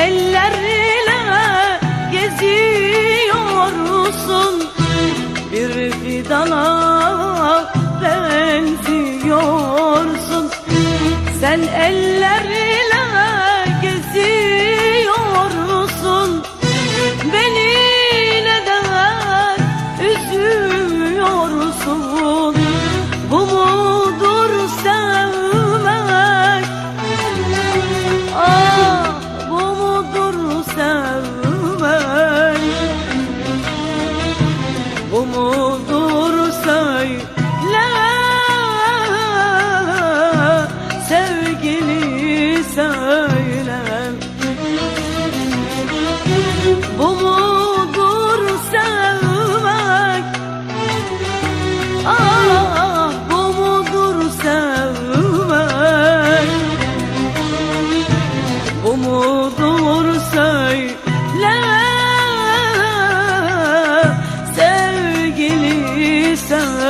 ellerle geziyorsun. Bir fidana benziyorsun. Sen ellerle mudur söyle Sevgili söyle. Bu mudur sevmek? Aa, love.